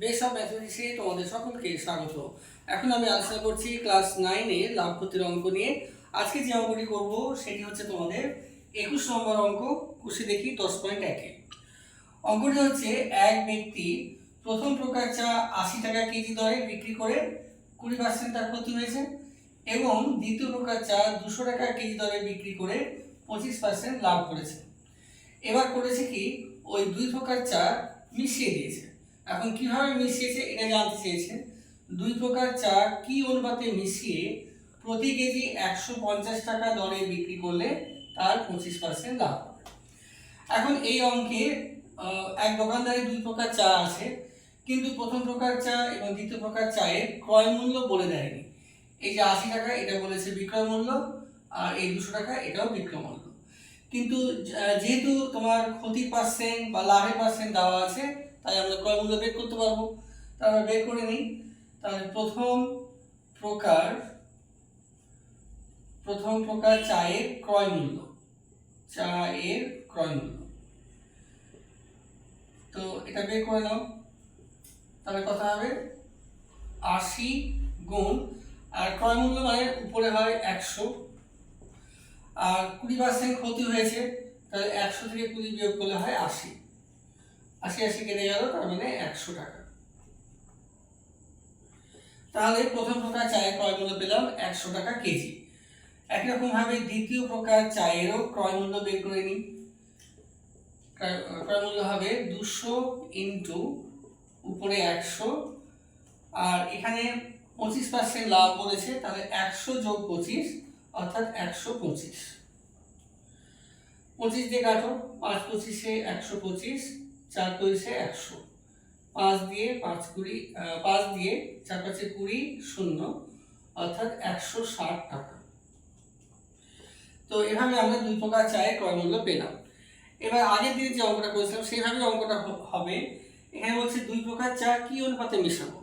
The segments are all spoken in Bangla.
বেস অফ ম্যাথমেটিক্সে তোমাদের সকলকে স্বাগত। এখন আমি আলোচনা করছি ক্লাস নাইনে লাভ ক্ষতির অঙ্ক নিয়ে। আজকে যে অঙ্কটি করব, সেটি হচ্ছে তোমাদের একুশ নম্বর অঙ্ক কুশি দেখি দশ পয়েন্ট একে অঙ্কটি হচ্ছে, এক ব্যক্তি প্রথম প্রকার চা আশি টাকা কেজি দরে বিক্রি করে কুড়ি পার্সেন্ট তার ক্ষতি হয়েছে এবং দ্বিতীয় প্রকার চা দুশো টাকা কেজি দরে বিক্রি করে পঁচিশ পার্সেন্ট লাভ করেছে। এবার করেছে কি, ওই দুই প্রকার চা মিশিয়ে দিয়েছে। এখন কীভাবে মিশিয়েছে এটা জানতে চেয়েছে। দুই প্রকার চা কি অনুপাতে মিশিয়ে প্রতি কেজি একশো পঞ্চাশ টাকা দরে বিক্রি করলে তার পঁচিশ পার্সেন্ট লাভ এখন এই অঙ্কে এক দোকানদারে দুই প্রকার চা আছে, কিন্তু প্রথম প্রকার চা এবং দ্বিতীয় প্রকার চায়ের ক্রয় মূল্য বলে দেয়নি। এই যে আশি টাকা এটা বলেছে বিক্রয় মূল্য, আর এই দুশো টাকা এটাও বিক্রয় মূল্য। কিন্তু যেহেতু তোমার ক্ষতি পার্সেন্ট বা লাভের পার্সেন্ট দেওয়া আছে তাই আমরা ক্রয় মূল্য বের করতে পারব। তা আমরা বের করে নিই। তাহলে প্রথম প্রকার প্রথম প্রকার চায়ের ক্রয় মূল্য। চায়ের ক্রয় মূল্য। তো এটা বের করে নাও। তাহলে কথা হবে আশি গুণ, আর ক্রয় মূল্য মানে উপরে হয় একশো। আর কুড়ি পার্সেন্ট ক্ষতি হয়েছে, তাহলে একশো থেকে কুড়ি বিয়োগ করলে হয় আশি। আশি আশি কেটে গেল, তার মানে একশো টাকা। তাহলে প্রথম প্রকার চায়ের ক্রয় মূল্য পেলাম একশো টাকা কেজি। একই রকম ভাবে দ্বিতীয় প্রকার চায়েরও ক্রয় মূল্য বের করে নিই। ক্রয় ক্রয় মূল্য হবে দুশো ইন্টু উপরে একশো। আর এখানে পঁচিশ পার্সেন্ট লাভ বলেছে, তাহলে একশো যোগ পঁচিশ, অর্থাৎ একশো পঁচিশ। পঁচিশ দিয়ে কাটো, পাঁচ পঁচিশে একশো পঁচিশ। চার পঁচিশে একশো। পাঁচ দিয়ে পাঁচ কুড়ি পাঁচ দিয়ে চার পাঁচে কুড়ি শূন্য, অর্থাৎ একশো ষাট টাকা। তো এভাবে আমরা দুই প্রকার চায়ের ক্রয় মূল্য পেলাম। এবার আগের দিনে যে অঙ্কটা করেছিলাম, সেইভাবে অঙ্কটা হবে। এখানে বলছে দুই প্রকার চা কি অনুপাতে মেশাবো?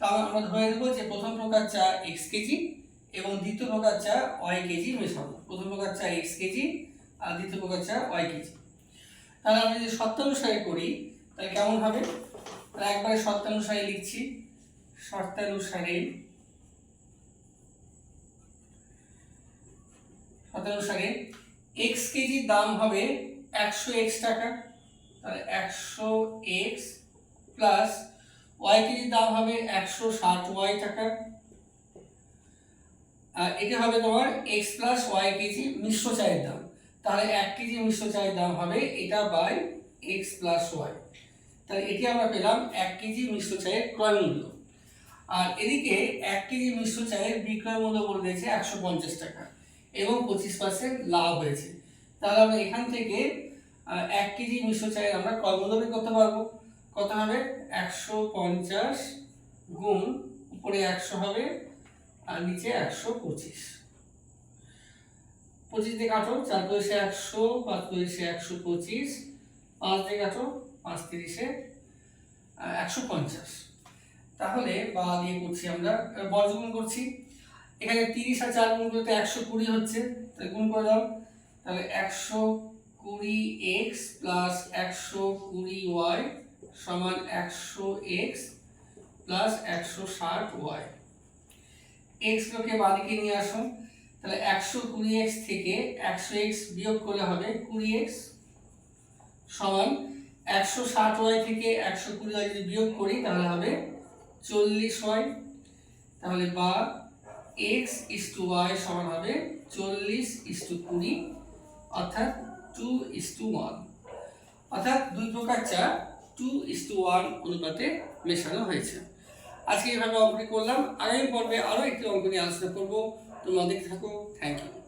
তা আমরা ধরে নেব যে প্রথম প্রকার চা এক্স কেজি এবং দ্বিতীয় প্রকার চা ওয়াই কেজি মেশাবো। প্রথম প্রকার চা এক্স কেজি আর দ্বিতীয় প্রকার চা ওয়াই কেজি। তাহলে আমরা যদি শর্তানুসারে করি, তাহলে কেমন হবে? তাহলে একবারে শর্তানুসারে লিখছি। শর্তানুসারে শর্তানুসারে এক্স কেজির দাম হবে একশো এক্স টাকা। তাহলে একশো এক্স প্লাস ওয়াই কেজির দাম হবে একশো ষাট ওয়াই টাকা। আর এটা হবে তোমার এক্স প্লাস ওয়াই কেজি মিশ্র চায়ের দাম। তাহলে এক কেজি মিশ্র চায়ের দাম হবে, এটা বাই এক্স প্লাস ওয়াই তাহলে এটি আমরা পেলাম এক কেজি মিশ্র চায়ের ক্রয় মূল্য। আর এদিকে এক কেজি মিশ্র চায়ের বিক্রয় মূল্য বলে দিয়েছে একশো পঞ্চাশ টাকা, এবং পঁচিশ পার্সেন্ট লাভ হয়েছে। তাহলে আমরা এখান থেকে এক কেজি মিশ্র চায়ের আমরা ক্রয় মূল্য বের করতে পারব। কত হবে? একশো পঞ্চাশ গুণ, উপরে একশো হবে, আর নিচে একশো পঁচিশ। পঁচিশ দিয়ে কাটো চার পঁচিশে একশো, পাঁচ পঁচিশে একশো পঁচিশ, পাঁচ দিয়ে কাটো পাঁচ তিরিশে একশো পঞ্চাশ। তাহলে বা দিয়ে করছি আমরা এবার বর্গগুণ করছি। এখানে তিরিশ আর চার গুণ করতে একশো কুড়ি হচ্ছে, তাহলে গুণ করে দাও। তাহলে একশো কুড়ি এক্স প্লাস একশো কুড়ি ওয়াই সমান একশো এক্স প্লাস একশো ষাট ওয়াই এক্সগুলোকে বাদিকে নিয়ে আসো। তাহলে একশো কুড়ি এক্স থেকে একশো এক্স বিয়োগ করলে হবে কুড়ি এক্স সমান একশো ষাট ওয়াই থেকে একশো কুড়ি ওয়াই যদি বিয়োগ করি, তাহলে হবে চল্লিশ ওয়াই। তাহলে বা এক্স ইস টু ওয়াই সমান হবে চল্লিশ ইস টু কুড়ি, অর্থাৎ টু ইস টু ওয়ান। অর্থাৎ দুই প্রকার চা টু ইস টু ওয়ান অনুপাতে মেশানো হয়েছে। আজকে এইভাবে অঙ্কটি করলাম। আগামী পর্বে আরও একটি অঙ্ক নিয়ে আলোচনা করব। তোমরা দেখতে থাকো থ্যাংক ইউ